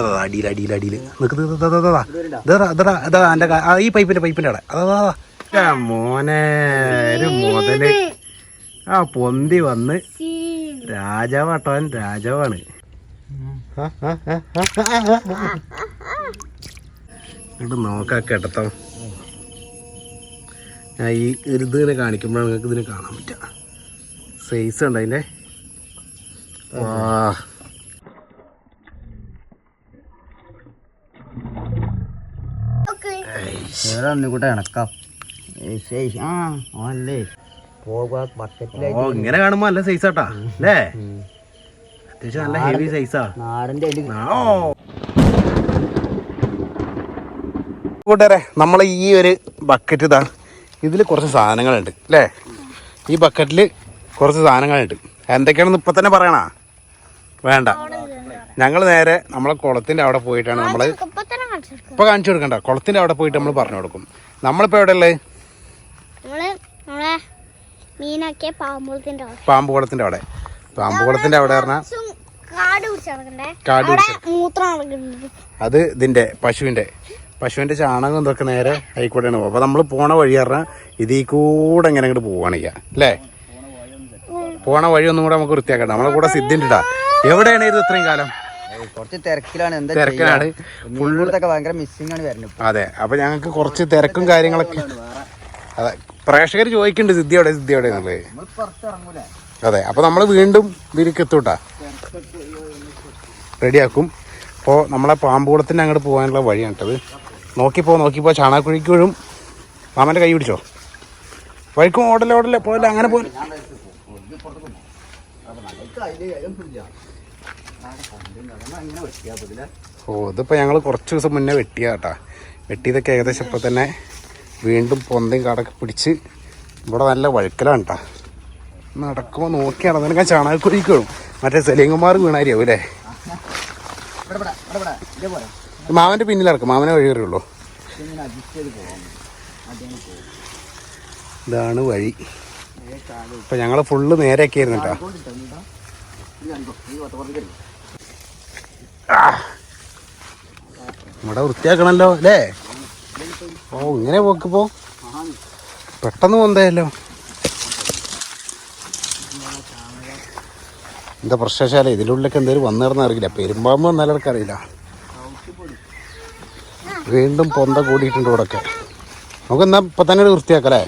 അടിയിൽ അടിയിൽ അടിയിൽ എന്റെ ഈ പൈപ്പിന്റെ പൈപ്പിന്റെ അവിടെ. അതാ ആ മോനെ ഒരു മുതൽ. ആ പൊന്തി വന്ന്. രാജാവട്ടവൻ രാജാവാണ്. ഇങ്ങോട്ട് നോക്കാം കേട്ടോ. ഞാൻ ഈ ഒരു ഇത് ഇങ്ങനെ കാണിക്കുമ്പോഴാണ് നിങ്ങൾക്ക് ഇതിനെ കാണാൻ പറ്റുക. സൈസ് ഉണ്ട് അതിന്റെ വാ. ഇണക്കാം. ആ അല്ലേ ഇങ്ങനെ കാണുമ്പോ നല്ല സൈസ് ആട്ടാ അല്ലേ? അത്യാവശ്യം നല്ല ഹെവി സൈസാ കൂട്ടുകാരെ നമ്മൾ ഈ ഒരു ബക്കറ്റ് ഇതാ ഇതിൽ കുറച്ച് സാധനങ്ങളുണ്ട് അല്ലേ? ഈ ബക്കറ്റിൽ കുറച്ച് സാധനങ്ങളുണ്ട്. എന്തൊക്കെയാണെന്ന് ഇപ്പൊ തന്നെ പറയണ? വേണ്ട. ഞങ്ങൾ നേരെ നമ്മളെ കുളത്തിന്റെ അവിടെ പോയിട്ടാണ് നമ്മൾ ഇപ്പൊ കാണിച്ചു കൊടുക്കണ്ട. കുളത്തിന്റെ അവിടെ പോയിട്ട് നമ്മൾ പറഞ്ഞു കൊടുക്കും. നമ്മളിപ്പോ എവിടെ ഉള്ളത് മീനൊക്കെ പാമ്പുളത്തിന്റെ അവിടെ. പാമ്പ് കുളത്തിന്റെ അവിടെ പാമ്പ് കുളത്തിന്റെ അവിടെ പറഞ്ഞാൽ കാട് അത് ഇതിന്റെ പശുവിന്റെ. പശുവിന്റെ ചാണകം ഇതൊക്കെ നേരെ ആയിക്കോട്ടെയാണ് പോകും. അപ്പൊ നമ്മൾ പോണ വഴി പറഞ്ഞാൽ ഇതിൽ കൂടെ ഇങ്ങനെ അങ്ങോട്ട് ചെയ്യാ. അല്ലേ? പോണ വഴി ഒന്നും കൂടെ നമുക്ക് വൃത്തിയാക്കണ്ട. നമ്മളെ കൂടെ സിദ്ധിണ്ടാ എവിടെയാണ് ഇത് ഇത്രയും കാലം? കുറച്ച് തിരക്കിലാണ് എന്താ തിരക്കിലാണ്. ഫുള്ളൊക്കെ ഭയങ്കര മിസ്സിംഗ് ആണ് വരുന്നത് അതെ അപ്പൊ ഞങ്ങൾക്ക് കുറച്ച് തിരക്കും കാര്യങ്ങളൊക്കെ. അതെ പ്രേക്ഷകർ ചോദിക്കുന്നുണ്ട് സിദ്ധിയോടെ സിദ്ധിയോടെ എന്നുള്ളത്. അതെ അപ്പൊ നമ്മൾ വീണ്ടും ഇതിലേക്ക് എത്തൂട്ടാ. റെഡിയാക്കും. അപ്പോൾ നമ്മളെ പാമ്പുകുളത്തിന് അങ്ങോട്ട് പോകാനുള്ള വഴിയാണ് കേട്ടത്. നോക്കിപ്പോ നോക്കിപ്പോ ചാണാക്കുഴിക്കുഴും മാമന്റെ കൈ പിടിച്ചോ? വഴിക്കും ഓടല്ലേ ഓടല്ലേ പോകല്ലേ അങ്ങനെ പോലെ ഓ ഇതിപ്പോൾ ഞങ്ങൾ കുറച്ച് ദിവസം മുന്നേ വെട്ടിയ കേട്ടാ വെട്ടിയതൊക്കെ ഏകദേശം ഇപ്പം തന്നെ വീണ്ടും പൊന്തയും കടക്ക് പിടിച്ച് ഇവിടെ നല്ല വഴുക്കലാണ് കേട്ടാ നടക്കുമ്പോൾ നോക്കി നടന്നതിനൊക്കെ ചാണകക്കുഴിക്ക് വീഴും മറ്റേ സലീംകുമാർ വീണാരിയാവും അല്ലേ മാമന്റെ പിന്നിലിറക്കും മാമനെ വഴി കയറിയുള്ളൂ. ഇതാണ് വഴി. ഇപ്പം ഞങ്ങൾ ഫുള്ള് നേരെയൊക്കെ ആയിരുന്നു കേട്ടോ ഇവിടെ വൃത്തിയാക്കണല്ലോ അല്ലേ? ഓ ഇങ്ങനെ പോക്കിപ്പോ പെട്ടെന്ന് പോന്തയല്ലോ എന്താ പ്രശ്നശാല ഇതിനുള്ളിലൊക്കെ എന്തെങ്കിലും വന്നിരുന്ന അറിയില്ല. പെരുമ്പാമ്പ് വന്നാലും അറിയില്ല. വീണ്ടും പൊന്ത കൂടിയിട്ടുണ്ട് ഇവിടെയൊക്കെ നമുക്ക് എന്നാ ഇപ്പം തന്നെ ഒരു വൃത്തിയാക്കല്ലേ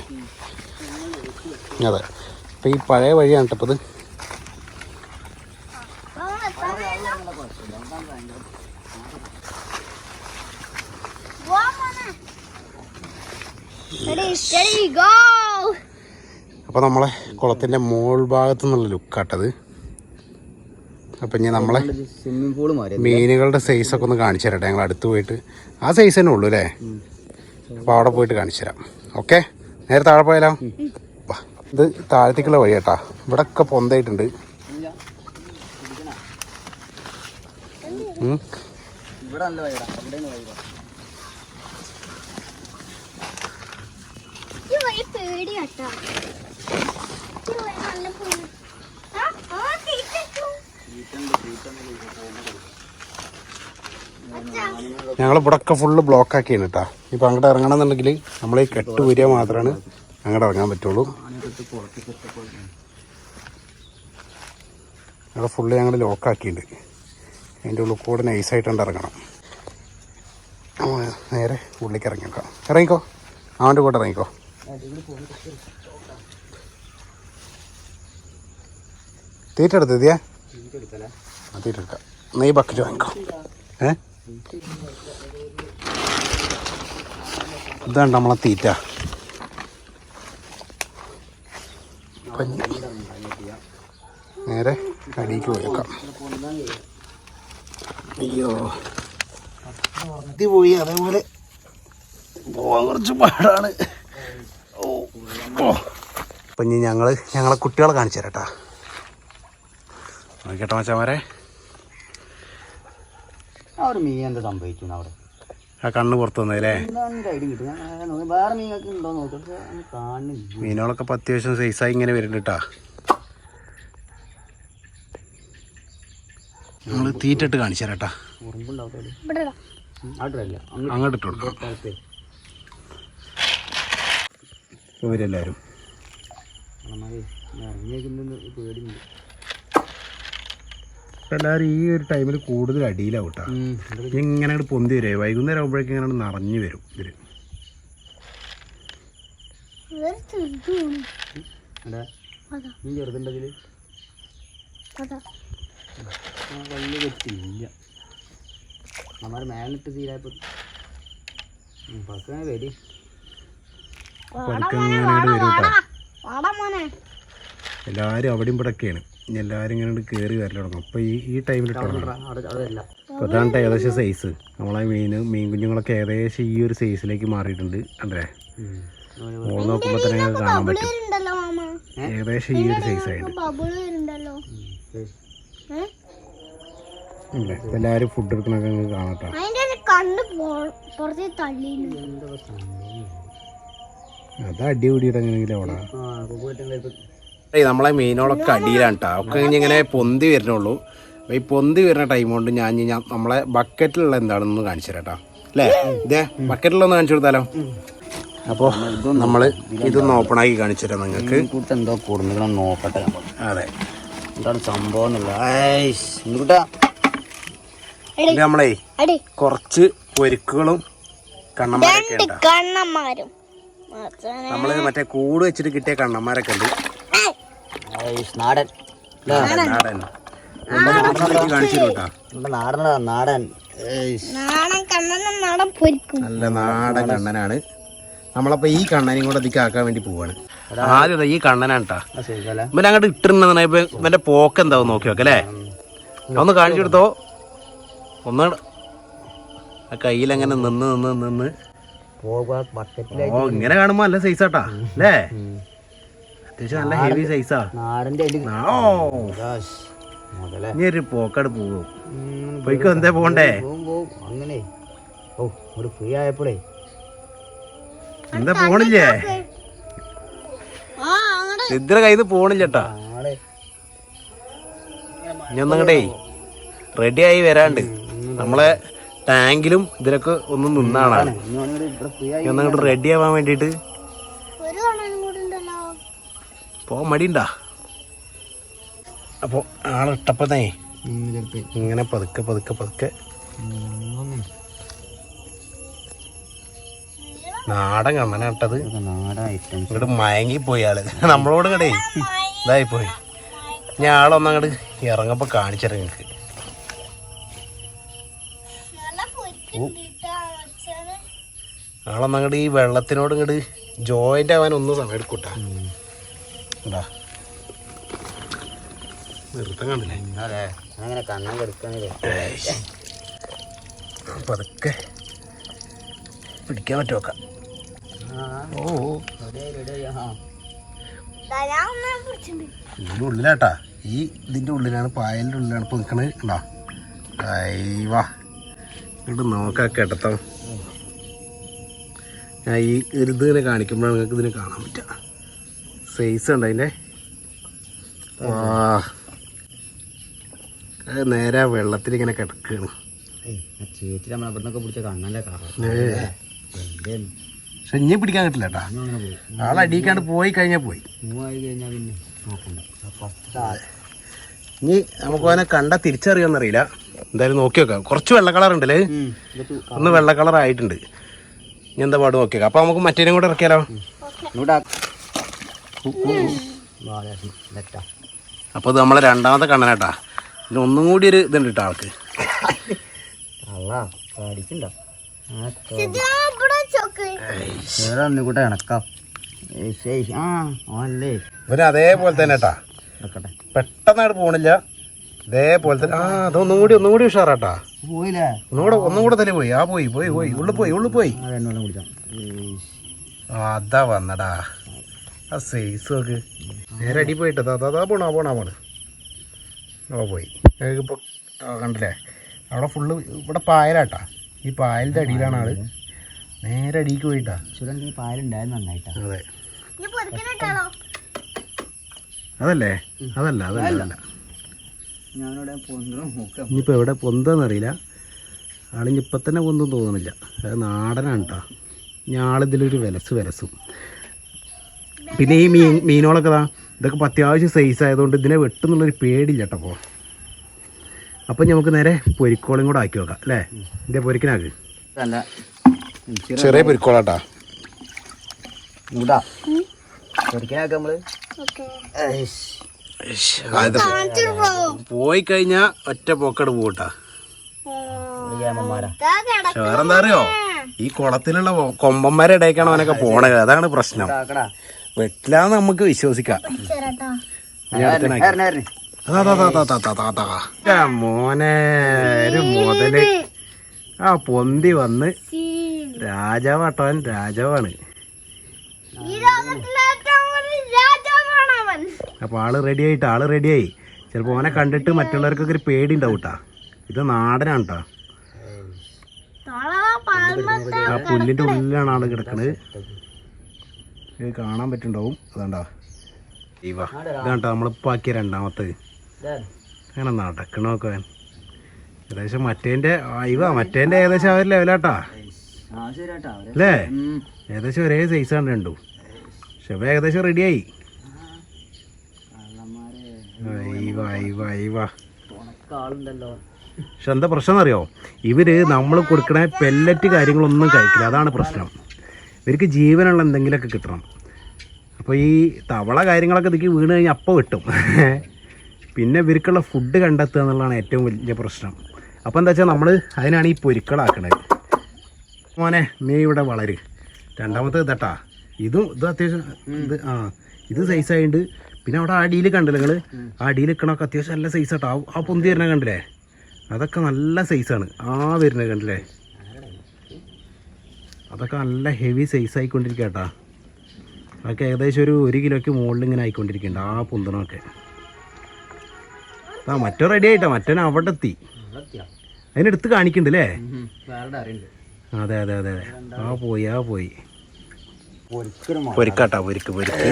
അതെ. അപ്പം ഈ പഴയ വഴിയാണ് കേട്ടോ ഇപ്പം ഇത്. അപ്പോൾ നമ്മളെ കുളത്തിന്റെ മോൾ ഭാഗത്തു നിന്നുള്ള ലുക്കാട്ടത്. അപ്പം ഇനി നമ്മളെ സ്വിമ്മിംഗ് പൂൾ മീനുകളുടെ സൈസ് ഒക്കെ ഒന്ന് കാണിച്ചു തരട്ടെ. ഞങ്ങൾ അടുത്ത് പോയിട്ട് ആ സൈസ് തന്നെ ഉള്ളൂ അല്ലേ? അപ്പോൾ അവിടെ പോയിട്ട് കാണിച്ചു തരാം. ഓക്കെ നേരെ താഴെ പോയാലോ? വാ. ഇത് താഴത്തേക്കുള്ള വഴി കേട്ടാ ഇവിടെ ഒക്കെ പൊന്തായിട്ടുണ്ട്. ഇവിടെ നല്ല നല്ല പേടി ആ, ആ, ഞങ്ങൾ ഇവിടെ ഒക്കെ ഫുള്ള് ബ്ലോക്ക് ആക്കിയാണ് കേട്ടാ ഇപ്പം അങ്ങോട്ട് ഇറങ്ങണമെന്നുണ്ടെങ്കിൽ നമ്മൾ ഈ കെട്ട് വരിക മാത്രമാണ് അങ്ങോട്ട് ഇറങ്ങാൻ പറ്റുള്ളൂ. ഞങ്ങൾ ഫുള്ള് ഞങ്ങൾ ലോക്കാക്കിയിട്ടുണ്ട് അതിന്റെ ഉള്ളിൽ കൂടെ നൈസായിട്ടുണ്ട് ഇറങ്ങണം. നേരെ ഉള്ളിലേക്ക് ഇറങ്ങിക്കോ ഇറങ്ങിക്കോ. അവന്റെ കൂടെ ഇറങ്ങിക്കോ. തീറ്റ എടുത്തതിയാ ആ തീറ്റ എടുക്കാം. നെയ് ബക്കറ്റ് വാങ്ങിക്കോ. ഏ? ഇതാണ് നമ്മളെ തീറ്റ. നേരെ കടിക്ക് പോയേക്കാം. അയ്യോ. ഇത് പോയി അതേപോലെ പോവാൻ കുറച്ച് പാടാണ്. അപ്പം ഇനി ഞങ്ങൾ ഞങ്ങളെ കുട്ടികളെ കാണിച്ചു തരാട്ടാ. നോക്കട്ടെ മച്ചാമാരെ. ആ ഒരു മീൻ എന്താ സംഭവിക്കുന്നു അവിടെ? ആ കണ്ണ് പുറത്തു വന്നല്ലേ കിട്ടും വേറെ മീനൊക്കെ ഉണ്ടോ നോക്കി. മീനുകളൊക്കെ ഇപ്പം അത്യാവശ്യം സൈസായി ഇങ്ങനെ വരുന്നുണ്ട് ഞങ്ങൾ തീറ്റിട്ട് കാണിച്ചു തരാട്ടാ. ഉറുമ്പുണ്ടാവും അവിടെ. ഇവിടെ ഇടാം. ഉം, അവിടെ അല്ല അങ്ങോട്ട് അങ്ങോട്ട് ഇട്ട് കൊടുക്കാം സ്ഥലത്ത് ഇവരെല്ലാവരും എല്ലാവരും ഈ ഒരു ടൈമിൽ കൂടുതൽ അടിയിലാവും കേട്ടോ. ഇങ്ങനെ അങ്ങോട്ട് പൊന്തി വരെ. വൈകുന്നേരം ആകുമ്പോഴേക്കും ഇങ്ങനെ നിറഞ്ഞു വരും ഇവർ. ഇവർ ചെറുതാണ്. അതാ അതാ. നീ ചെറുതുണ്ടതിൽ അതാ. വലിയ കെട്ടില്ല നമ്മൾ മേലിട്ട് തീരായപ്പോൾ പക്കനെ വരി. അങ്ങട് വരും കേട്ടോ. മോനെ. എല്ലാവരും അവിടെയും ഇവിടെയൊക്കെയാണ്. ഇനി എല്ലാവരും ഇങ്ങനെ കേറി കയറി വരൽ തുടങ്ങും. അപ്പോൾ ഈ ഈ ടൈമിൽ അപ്പോൾ അതാണ് ഏകദേശം സൈസ് നമ്മളെ മീൻ മീൻ കുഞ്ഞുങ്ങളൊക്കെ ഏകദേശം ഈ ഒരു സൈസിലേക്ക് മാറിയിട്ടുണ്ട് അല്ലേ? മോൾ നോക്കുമ്പോൾ തന്നെ കാണാൻ പറ്റും. ഉണ്ടല്ലോ മാമ. ഏകദേശം ഈ ഒരു സൈസ് ആയിട്ട്. എല്ലാവരും ഫുഡ് എടുക്കണൊക്കെ നിങ്ങൾക്ക് കാണാം കേട്ടോ അതിന്റെ കണ്ണ് പുറത്തേക്ക് അത് അടി കൂടിയിട്ട് എങ്ങനെയെങ്കിലും അവിടെ ആ കുക്കുവെട്ടും ഏയ് നമ്മളെ മീനുകളൊക്കെ അടിയിലാണ് കേട്ടോ ഒക്കെ കഴിഞ്ഞ് ഇങ്ങനെ പൊന്തി വരുന്നുള്ളൂ. അപ്പോൾ ഈ പൊന്തി വരുന്ന ടൈം കൊണ്ട് ഞാൻ ഞാൻ നമ്മളെ ബക്കറ്റിലുള്ള എന്താണെന്ന് കാണിച്ചു തരാം കേട്ടോ അല്ലേ? ഇതേ ബക്കറ്റിലൊന്ന് കാണിച്ചു കൊടുത്താലോ? അപ്പോൾ നമ്മൾ ഇതൊന്ന് ഓപ്പൺ ആക്കി കാണിച്ചു തരാം നിങ്ങൾക്ക്. എന്തോ കൂടുന്നണം നോക്കട്ടെ അതെ. എന്താണ് സംഭവം നമ്മളെ അടി കുറച്ച് പൊരുക്കുകളും കണ്ണന്മാരൊക്കെ കണ്ണന്മാരും. നമ്മൾ മറ്റേ കൂട് വെച്ചിട്ട് കിട്ടിയ കണ്ണന്മാരൊക്കെ ഉണ്ട്. നാടൻ. നാടൻ. കാണിച്ചു കേട്ടോ നാടൻ. നാടൻ കണ്ണനും നാടൻ പൊരിക്കും. നല്ല നാടൻ കണ്ണനാണ്. നമ്മളപ്പോ ഈ കണ്ണനെയും കൂടെ ഇതിക്ക് ആക്കാൻ വേണ്ടി പോവാണ്. ആദ്യം ഈ കണ്ണനാണ് കേട്ടാ ഇവൻ അങ്ങോട്ട് ഇട്ടിരുന്ന ഇപ്പൊ ഇവന്റെ പോക്ക് എന്താവും നോക്കി നോക്കല്ലേ ഒന്ന് കാണിച്ചു കൊടുത്തോ. ഒന്ന് ആ കയ്യിൽ അങ്ങനെ നിന്ന് നിന്ന് നിന്ന് ഓ ഇങ്ങനെ കാണുമ്പോ നല്ല സൈസ് ആട്ടാ. അല്ലേ? അത്യാവശ്യം നല്ല ഹെവി സൈസാ ഓ. ഇനി ഒരു പോക്കട് പോകും. പോയിക്കോ എന്തേ പോണ്ടേ. അങ്ങനെ. ഓ ഒരു ഫ്രീ ആയപ്പോഴേ. എന്താ പോണില്ലേ? സിദ്ധിയുടെ കയ്യിൽ നിന്ന് പോണില്ലട്ടാ. ഞാൻ ഇനി റെഡി ആയി വരാണ്ട്. നമ്മളെ ടാങ്കിലും ഇതിലൊക്കെ ഒന്ന് നിന്നാണ് ഒന്നങ്ങോട്ട് റെഡി ആവാൻ വേണ്ടിട്ട് പോകാൻ മടിയുണ്ടാ? അപ്പോൾ ആളിട്ടപ്പതേ. ഇങ്ങനെ പതുക്കെ പതുക്കെ പതുക്കെ. നാടൻ കണ്ണനാട്ടത് ഇങ്ങോട്ട് മയങ്ങിപ്പോയി ആൾ. നമ്മളോട് കടേ ഇതായി പോയി. ഞാൻ ആളൊന്നങ്ങോട്ട് ഇറങ്ങപ്പോ കാണിച്ചറിയ നിങ്ങൾക്ക് പൊരിക്കുന്നുണ്ട് അങ്ങോട്ട്. ഈ വെള്ളത്തിനോട് ഇങ്ങോട്ട് ജോയിന്റ് ആവാൻ ഒന്നും സമയം എടുക്കൂട്ടാ എന്താ നിർത്തം കണ്ടില്ലേ? അങ്ങനെ കണ്ണം കെടുക്കണേ ഏയ്. പതുക്കെ പിടിക്കാൻ പറ്റുമൊക്കെ ഓ ഇതിന്റെ ഉള്ളിലാട്ടാ. ഈ ഇതിന്റെ ഉള്ളിലാണ് പായലിന്റെ ഉള്ളിലാണ് ഇപ്പോൾ നിൽക്കണത് ഉണ്ടോ അയ്യവാ ഇങ്ങോട്ട് നോക്കാം കേട്ടോ. ഞാൻ ഈ ഇത് ഇങ്ങനെ കാണിക്കുമ്പോഴാണ് നിങ്ങൾക്ക് ഇതിനെ കാണാൻ പറ്റുക സൈസ് ഉണ്ട് അതിന്റെ നേരെ വെള്ളത്തിൽ ഇങ്ങനെ കിടക്കുകയാണ് ചേച്ചി നമ്മൾ അവിടുന്നൊക്കെ പിടിച്ച കണ്ണല്ലേ. പക്ഷെ ഇനി പിടിക്കാൻ കിട്ടില്ല കേട്ടാ. ആളടിക്കാണ്ട് പോയി. കഴിഞ്ഞാൽ പോയി ഇനി നമുക്ക് അവനെ കണ്ട തിരിച്ചറിയാമെന്നറിയില്ല എന്തായാലും നോക്കി നോക്കാം കുറച്ച് വെള്ള കളർ ഉണ്ടല്ലേ? ഒന്ന് വെള്ള കളർ ആയിട്ടുണ്ട്. ഇനി എന്താ പാട് നോക്കി നോക്കാം അപ്പൊ നമുക്ക് മറ്റേനും കൂടെ ഇറക്കിയാലോ? അപ്പൊ ഇത് നമ്മളെ രണ്ടാമത്തെ കണ്ണനാട്ടാ. ഇനി ഒന്നും കൂടി ഒരു ഇതുണ്ട് കേട്ടോ ആൾക്ക്. ഇവന് അതേപോലെ തന്നെ കേട്ടാ. പെട്ടെന്നായിട്ട് പോണില്ല. ഇതേപോലെ തന്നെ ആ അതൊന്നും കൂടി ഒന്നും കൂടി ഉഷാറാട്ടാ. പോയില്ലേ? ഒന്നുകൂടെ ഒന്നും കൂടെ തന്നെ പോയി. ആ പോയി പോയി പോയി. ഉള്ളു പോയി ഉള്ളു പോയി. അതാ വന്നടാ. ആ സൈസ് നോക്ക്. നേരെ അടി പോയിട്ട് അതാ അതാ പോണ പോണ പോണ് ഓ പോയി. ഇപ്പോൾ കണ്ടില്ലേ? അവിടെ ഫുള്ള് ഇവിടെ പായലാട്ടാ. ഈ പായലിന്റെ അടിയിലാണ് ആൾ. നേരെ അടിക്ക് പോയിട്ടാ. നന്നായിട്ടാ. അതെ. അതല്ലേ? അതല്ല അതല്ല അതല്ല. ഇനിയിപ്പോൾ എവിടെ പൊന്താന്നറിയില്ല. ആളിനി ഇപ്പം തന്നെ പൊന്തും തോന്നുന്നില്ല. അത് നാടനാണ് കേട്ടോ ഞാളിതിലൊരു വിലസ് വിലസും. പിന്നെ ഈ മീൻ മീനുകളൊക്കെ ഇതാ ഇതൊക്കെ അത്യാവശ്യം സൈസ് ആയതുകൊണ്ട് ഇതിനെ വെട്ടുന്നുള്ളൊരു പേടില്ല കേട്ടോ അപ്പോൾ അപ്പം നമുക്ക് നേരെ പൊരിക്കോളും കൂടെ ആക്കി വെക്കാം അല്ലേ? ഇതിന്റെ പൊരിക്കനാക്ക്. ചെറിയ പൊരിക്കോളാട്ടാ. പൊരിക്കനാക്കാം നമ്മൾ പോയി കഴിഞ്ഞാ ഒറ്റ പോക്കട് അമ്മമാരാ വേറെന്താ അറിയോ ഈ കുളത്തിലുള്ള കൊമ്പന്മാരെ ഇടയ്ക്കാണ് അവനൊക്കെ പോണത്. അതാണ് പ്രശ്നം. ആക്കടാ വെട്ടില്ലാന്ന് നമുക്ക് വിശ്വസിക്കാം. മോനെ ഒരു മുതൽ. ആ പൊന്തി വന്ന് രാജാവട്ടവൻ രാജാവാണ്. ഈ അവൻ ആൾ ആൾ റെഡി ആയിട്ട് ആൾ റെഡിയായി ചിലപ്പോൾ ഓനെ കണ്ടിട്ട് മറ്റുള്ളവർക്കൊക്കെ ഒരു പേടി ഉണ്ടാവും കേട്ടാ ഇത് നാടനാണ് കേട്ടോ ആ പുല്ലിന്റെ ഉള്ളിലാണ് ആൾ കിടക്കുന്നത് ഇത് കാണാൻ പറ്റുണ്ടാവും അതാണ്ടാ. ഇവ ഇതാണ്ടാ നമ്മളിപ്പോൾ ആക്കിയ രണ്ടാമത്തത്. അങ്ങനെ നടക്കണമൊക്കെ ഏകദേശം മറ്റേന്റെ ഇവ മറ്റേന്റെ ഏകദേശം ആ ഒരു ലെവലാട്ടാ. അല്ലേ ഏകദേശം ഒരേ സൈസാണ് രണ്ടും. പക്ഷെ ഇവ ഏകദേശം റെഡിയായി പക്ഷെ എന്താ പ്രശ്നം അറിയോ ഇവർ നമ്മൾ കൊടുക്കണ പെല്ലറ്റ് കാര്യങ്ങളൊന്നും കഴിക്കില്ല. അതാണ് പ്രശ്നം. ഇവർക്ക് ജീവനുള്ള എന്തെങ്കിലുമൊക്കെ കിട്ടണം. അപ്പോൾ ഈ തവള കാര്യങ്ങളൊക്കെ ഇതിക്ക് വീണ് കഴിഞ്ഞാൽ അപ്പം കിട്ടും പിന്നെ ഇവർക്കുള്ള ഫുഡ് കണ്ടെത്തുക എന്നുള്ളതാണ് ഏറ്റവും വലിയ പ്രശ്നം. അപ്പോൾ എന്താ വെച്ചാൽ നമ്മൾ അതിനാണ് ഈ പൊരിക്കളാക്കണത്. മോനെ നീ ഇവിടെ വളര്. രണ്ടാമത്തെ ഇതട്ടാ. ഇതും ഇത് അത്യാവശ്യം ഇത് ആ ഇത് സൈസായിട്ട് പിന്നെ അവിടെ അടിയിൽ കണ്ടില്ല നിങ്ങൾ അടിയിൽ നിൽക്കണൊക്കെ അത്യാവശ്യം നല്ല സൈസ് ആട്ടോ. ആ- ആ പൊന്തി വരുന്ന കണ്ടില്ലേ? അതൊക്കെ നല്ല സൈസാണ് ആ വരുന്നത് കണ്ടില്ലേ? അതൊക്കെ നല്ല ഹെവി സൈസ് ആയിക്കൊണ്ടിരിക്കുക കേട്ടാ. അതൊക്കെ ഏകദേശം ഒരു ഒരു കിലോയ്ക്ക് മുകളിൽ ഇങ്ങനെ ആയിക്കൊണ്ടിരിക്കുന്നുണ്ട് ആ പൊന്തണമൊക്കെ. ആ മറ്റോ റെഡി ആയിട്ടാ. മറ്റോൻ അവിടെ എത്തി അതിനെടുത്ത് കാണിക്കണ്ടല്ലേ അതെ അതെ അതെ അതെ. ആ പോയി ആ പോയി. പൊരിക്കാട്ടാ പൊരിക്ക് പൊരിക്ക്.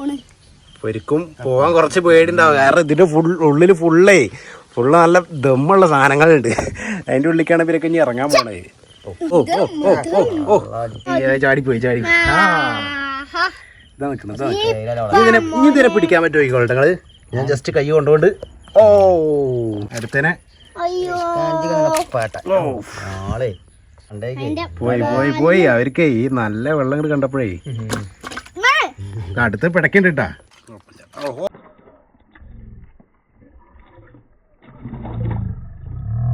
ആയിഷ്. പോവാൻ പൊരിക്കും കുറച്ച് പേടിണ്ടാവും. കാരണം ഇതിന്റെ ഫുൾ ഉള്ളിൽ ഫുള്ളേ ഫുള്ള് നല്ല ദമ്മുള്ള സാധനങ്ങളുണ്ട്. അതിന്റെ ഉള്ളിലേക്കാണ് ഇവരൊക്കെ ഇനി ഇറങ്ങാൻ പോണേ. ഈ ചാടിപ്പോയി ചാടി ഇതാ. ഇനി ഇതിനെ ഇതിനെ പിടിക്കാൻ പറ്റുമോ ഇക്കോട്ടെ നിങ്ങൾ ഞാൻ ജസ്റ്റ് കൈ കൊണ്ടുകൊണ്ട് ഓ അടുത്തനെ. പോയി പോയി പോയി. അവർക്ക് ഈ നല്ല വെള്ളം കണ്ടപ്പോഴേ. അടുത്ത് പിടക്കണ്ട കേട്ടാ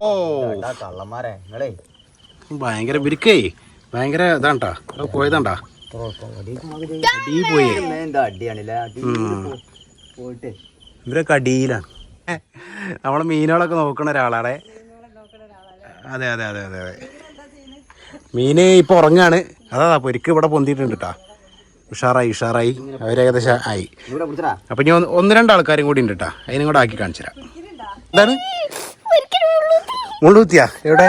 ഓ. എടാ കള്ളന്മാരെ നിങ്ങളേ. ഭയങ്കര ബിരിക്കേ ഭയങ്കര ഇതാണ്ടാ. പോയതാണ്ടാ. ഇവരൊക്കെ അടിയിലാണ് നമ്മളെ മീനുകളൊക്കെ നോക്കണ ഒരാളാടെ അതെ അതെ അതെ അതെ അതെ. മീന് ഇപ്പൊ ഉറങ്ങാണ്. അതാ പൊരിക്ക് ഇവിടെ പൊന്തിയിട്ടുണ്ട് കേട്ടാ ഉഷാറായി ഉഷാറായി. അവരേകദേശം ആയി. അപ്പൊ ഇനി ഒന്ന് രണ്ട് ആൾക്കാരും കൂടി ഉണ്ട് കേട്ടാ അതിനും കൂടെ ആക്കി കാണിച്ചു തരാം. എന്താണ്? മുള്ളൂത്തിയാ? എവിടെ.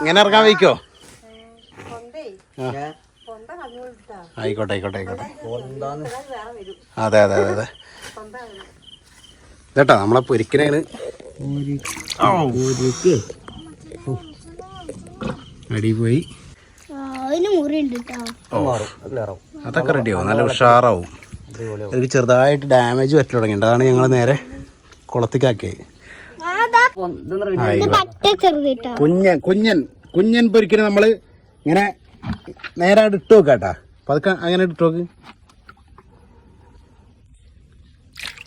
ഇങ്ങനെ ഇറങ്ങാൻ വയ്ക്കോ? ആയിക്കോട്ടെ ആയിക്കോട്ടെ ആയിക്കോട്ടെ. അതെ അതെ അതെ അതെ. ഇതേട്ടാ നമ്മളെ പൊരിക്കണേണ് അടി പോയി ആ, അതിന് മുറിയുണ്ട് കേട്ടോ ഓ മാറും അത് ക്ലിയറാവും അതൊക്കെ റെഡിയാവും നല്ല ഉഷാറാവും. എനിക്ക് ചെറുതായിട്ട് ഡാമേജ് പറ്റി തുടങ്ങിയിട്ടുണ്ട് അതാണ് ഞങ്ങൾ നേരെ കുളത്തിക്കാക്കി അതാ ഇതെന്താ ഇത്? ആയിക്കോട്ടെ പറ്റ ചെറുതിട്ടോ കുഞ്ഞൻ കുഞ്ഞൻ കുഞ്ഞൻ പൊരിക്കണ നമ്മൾ ഇങ്ങനെ നേരെ അങ്ങട് ഇട്ട് നോക്കാട്ടാ. പതുക്കെ അങ്ങനെ ഇട്ട് നോക്ക്.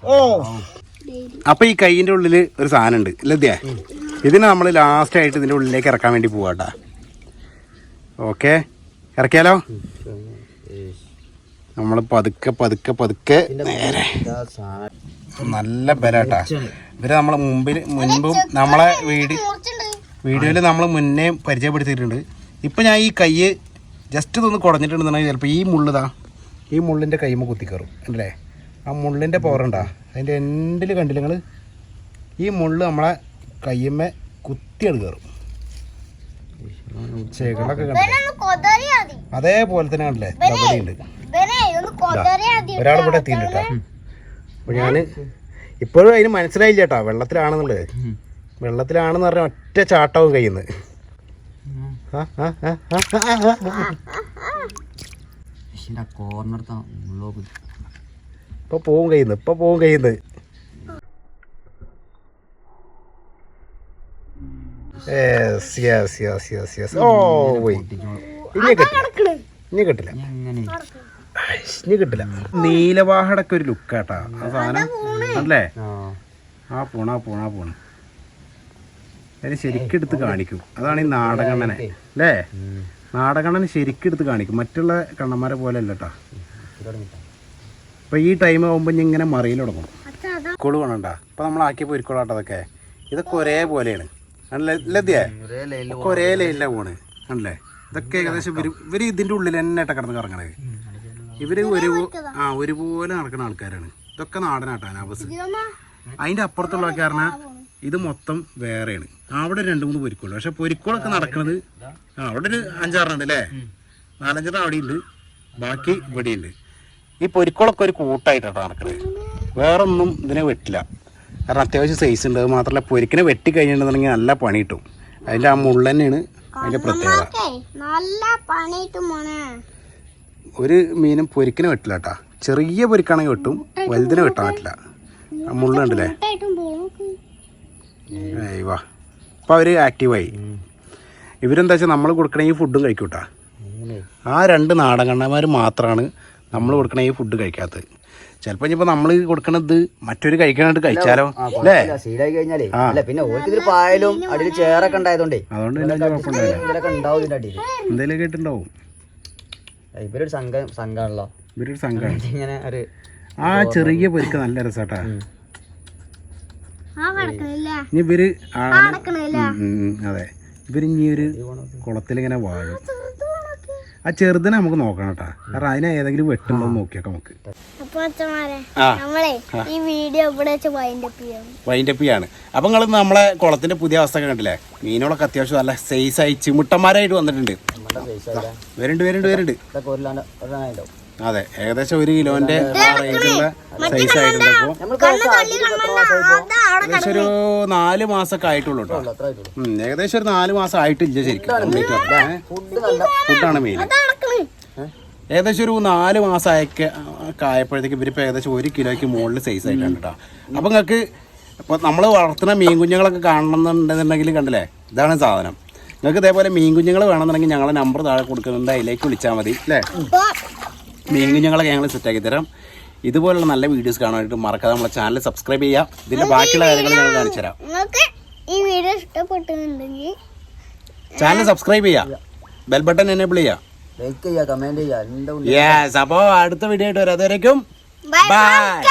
ഓ. അപ്പൊ ഈ കൈയിന്റെ ഉള്ളിൽ ഒരു സാധനം ഉണ്ട് ലദ്യ ഇതിനെ നമ്മൾ ലാസ്റ്റ് ആയിട്ട് ഇതിന്റെ ഉള്ളിലേക്ക് ഇറക്കാൻ വേണ്ടി പോവാട്ടാ. ഓക്കെ ഇറക്കിയാലോ? നമ്മൾ പതുക്കെ പതുക്കെ പതുക്കെ നേരെ. നല്ല ബലാട്ടാ. ഇവർ നമ്മളെ മുമ്പിൽ മുൻപും നമ്മളെ വീട് വീഡിയോയിൽ നമ്മൾ മുന്നേ പരിചയപ്പെടുത്തിയിട്ടുണ്ട്. ഇപ്പം ഞാൻ ഈ കൈ ജസ്റ്റ് ഇതൊന്ന് കുടഞ്ഞിട്ടുണ്ടെന്നുണ്ടെങ്കിൽ ചിലപ്പോൾ ഈ മുള്ളിതാ. ഈ മുള്ളിന്റെ കൈമ കുത്തിക്കയറും. അല്ലേ? ആ മുള്ളിന്റെ പവർ ഉണ്ടാ? അതിന്റെ എൻഡിൽ കണ്ടില്ല നിങ്ങൾ ഈ മുള്ള് നമ്മളെ കയ്യമ്മ കുത്തിയാണ് കയറും. ചെകളൊക്കെ കണ്ടു അതേപോലെ തന്നെ ആണല്ലേ ഉണ്ട്. ഒരാൾ ഇവിടെ എത്തിയിട്ടുണ്ട് കേട്ടോ. അപ്പൊ ഞാൻ ഇപ്പോഴും അതിന് മനസ്സിലായില്ല കേട്ടോ. വെള്ളത്തിലാണെന്നുള്ളത്. വെള്ളത്തിലാണെന്ന് പറഞ്ഞ ഒറ്റ ചാട്ടവും കഴിയുന്നത് ഇപ്പൊ പോവും കയ്യുന്നു. ഇപ്പൊ പോവും കയ്യുന്നു. Yes yes yes yes yes ഓ പോയി ഇനി കിട്ടില്ല. ഇനി കിട്ടില്ല. എങ്ങനെ? ഐഷ്, ഇനി കിട്ടില്ല. നീലവാഹടൊക്കെ ഒരു ലുക്കാട്ടാ. ആ സാധനം. അല്ലേ? ആ. പോണ ആ പോണ ആ പോണ. അതിന് ശരിക്കും കാണിക്കും. അതാണ് ഈ നാടകണ്ണനെ. അല്ലേ? നാടകണ്ണന് ശരിക്കെടുത്ത് കാണിക്കും. മറ്റുള്ള കണ്ണന്മാരെ പോലെ അല്ല കേട്ടാ ഇപ്പൊ ഈ ടൈം ആകുമ്പോൾ ഞാൻ ഇങ്ങനെ മറിയിൽ തുടങ്ങും. അച്ഛാ വേണണ്ട ഇപ്പൊ നമ്മൾ പൊരിക്കോളാട്ടോ അതൊക്കെ. ഇതൊക്കെ ഒരേപോലെയാണ്. ആണല്ലേ ലദ്യേ ഒരേ പോലെയാണ് ഒരേ ലൈനിലാണ് പോണ്. ആണല്ലേ ഇതൊക്കെ ഏകദേശം ഇവർ ഇവർ ഇതിന്റെ ഉള്ളിൽ തന്നെ ആയിട്ട് കിടന്ന് കറങ്ങണത്. ഇവർ ഒരു ആ ഒരുപോലെ നടക്കുന്ന ആൾക്കാരാണ്. ഇതൊക്കെ നാടനാട്ടാണ് അനാബസ് അതിന്റെ അതിന്റെ അപ്പുറത്തുള്ള പറഞ്ഞാൽ ഇത് മൊത്തം വേറെയാണ്. അവിടെ രണ്ട് മൂന്ന് പൊരിക്കോളൂ പക്ഷെ പൊരിക്കോളൊക്കെ നടക്കുന്നത് ആ അവിടെ ഒരു അഞ്ചാറെണ്ണം ഉണ്ട് അല്ലേ നാലഞ്ചെണ്ണം അവിടെ ഉണ്ട് ബാക്കി ഇവിടെ ഉണ്ട് ഈ പൊരിക്കോളൊക്കെ ഒരു കൂട്ടായിട്ടാണ് നടക്കുന്നത് വേറെ ഒന്നും ഇതിനെ വെട്ടില്ല. കാരണം അത്യാവശ്യം സൈസ് ഉണ്ട്. അത് മാത്രമല്ല പൊരിക്കിനെ വെട്ടി കഴിഞ്ഞിട്ടുണ്ടെന്നുണ്ടെങ്കിൽ നല്ല പണി കിട്ടും. അതിന്റെ ആ മുള്ള തന്നെയാണ് അതിന്റെ പ്രത്യേകത. നല്ല പണിയിട്ട് മോനെ. ഒരു മീനും പൊരിക്കിന് വെട്ടില്ല കേട്ടാ. ചെറിയ പൊരിക്കാണെങ്കിൽ വെട്ടും വലുതിനെ വെട്ടാൻ പറ്റില്ല. മുള്ളുണ്ടല്ലേ വാ അപ്പൊ അവർ ആക്റ്റീവായി ഇവരെന്താ വെച്ചാൽ നമ്മൾ കൊടുക്കണ ഈ ഫുഡും കഴിക്കൂട്ടാ. ആ രണ്ട് നാടകണ്ണന്മാർ മാത്രമാണ് നമ്മൾ കൊടുക്കണ ഈ ഫുഡ് കഴിക്കാത്തത്. ചിലപ്പോൾ ഇനിയിപ്പോൾ നമ്മൾ കൊടുക്കണത് മറ്റൊരു കഴിക്കാനായിട്ട് കഴിച്ചാലോ? അല്ലേ? സീഡായി കഴിഞ്ഞാലേ. അല്ല പിന്നെ ഓർക്ക് ഇതിൽ പായലും അടിയിൽ ചേറൊക്കെ ഉണ്ടായതുകൊണ്ടേ. അതുകൊണ്ട് തന്നെ വലിയ കുഴപ്പമുണ്ടാവില്ല ഇതിലൊക്കെ ഉണ്ടാവും ഇതിന്റെ അടിയിൽ. എന്തെങ്കിലും കേട്ടിട്ടുണ്ടാവും ഇവരൊരു സംഘം സംഘമാണല്ലോ. ഇവരൊരു സംഘമാണ്. ഇങ്ങനെ ഒരു ആ ചെറിയ പൊരിക്ക് നല്ല രസാട്ടാ. ഇനി ഇവർ അതെ. ഇവർ ഇനി ഒരു കുളത്തിലിങ്ങനെ വാഴും. ആ ചെറുതിനെ നമുക്ക് നോക്കണം കേട്ടാ കാരണം അതിനെ ഏതെങ്കിലും വെട്ടുണ്ടോ നോക്കിയൊക്കെ നമുക്ക്. അപ്പൊ അച്ഛന്മാരെ നമ്മളെ ഈ വീഡിയോ ഇവിടെ വൈൻഡ് അപ്പ് ചെയ്യാണ്. അപ്പൊ നിങ്ങൾ നമ്മളെ കുളത്തിന്റെ പുതിയ അവസ്ഥ ഒക്കെ കണ്ടില്ലേ? മീനുകളൊക്കെ അത്യാവശ്യം നല്ല സൈസ് ആയി ചിമുട്ടന്മാരായിട്ട് വന്നിട്ടുണ്ട്. വരുന്നുണ്ട് വരുന്നുണ്ട് വരുന്നുണ്ട് അതെ ഏകദേശം ഒരു കിലോന്റെ റേഞ്ചുള്ള സൈസ് ആയിട്ടുണ്ട് അപ്പോൾ ഏകദേശം ഒരു നാല് മാസമൊക്കെ ആയിട്ടുള്ളൂ കേട്ടോ ഏകദേശം ഒരു നാല് മാസം ആയിട്ടില്ല ശരിക്കും കംപ്ലീറ്റ് ഫുഡ് നല്ല ഫുഡാണ് മെയിൻ ഏകദേശം ഒരു നാല് മാസമായൊക്കെ ആയപ്പോഴത്തേക്ക് ഇവരിപ്പോൾ ഏകദേശം ഒരു കിലോയ്ക്ക് മുകളിൽ സൈസ് ആയിട്ടുണ്ട് കേട്ടോ അപ്പം നിങ്ങൾക്ക് ഇപ്പോൾ നമ്മൾ വളർത്തുന്ന മീൻ കുഞ്ഞുങ്ങളൊക്കെ കാണണമെന്നുണ്ടെന്നുണ്ടെങ്കിൽ കണ്ടില്ലേ? ഇതാണ് സാധനം. നിങ്ങൾക്ക് ഇതേപോലെ മീൻ കുഞ്ഞുങ്ങൾ വേണമെന്നുണ്ടെങ്കിൽ ഞങ്ങളെ നമ്പർ താഴെ കൊടുക്കുന്നുണ്ട്. അതിലേക്ക് വിളിച്ചാൽ മതി അല്ലേ മീൻ കുഞ്ഞുങ്ങളൊക്കെ ഞങ്ങൾ സെറ്റാക്കി തരാം. ഇതുപോലുള്ള നല്ല വീഡിയോസ് കാണാനായിട്ട് മറക്കാതെ നമ്മളെ ചാനൽ സബ്സ്ക്രൈബ് ചെയ്യുക. ഇതിന്റെ ബാക്കിയുള്ള കാര്യങ്ങൾ ഞങ്ങൾ കാണിച്ചു തരാം. നിങ്ങൾക്ക് ഈ വീഡിയോ ഇഷ്ടപ്പെട്ടിട്ടുണ്ടെങ്കിൽ ചാനൽ സബ്സ്ക്രൈബ് ചെയ്യുക. ബെൽ ബട്ടൺ എനേബിൾ ചെയ്യുക. ലൈക്ക് ചെയ്യുക കമന്റ് ചെയ്യുക യെസ് അപ്പോൾ അടുത്ത വീഡിയോ ആയിട്ട് വരാം. അതുവരേക്കും ബൈ ബൈ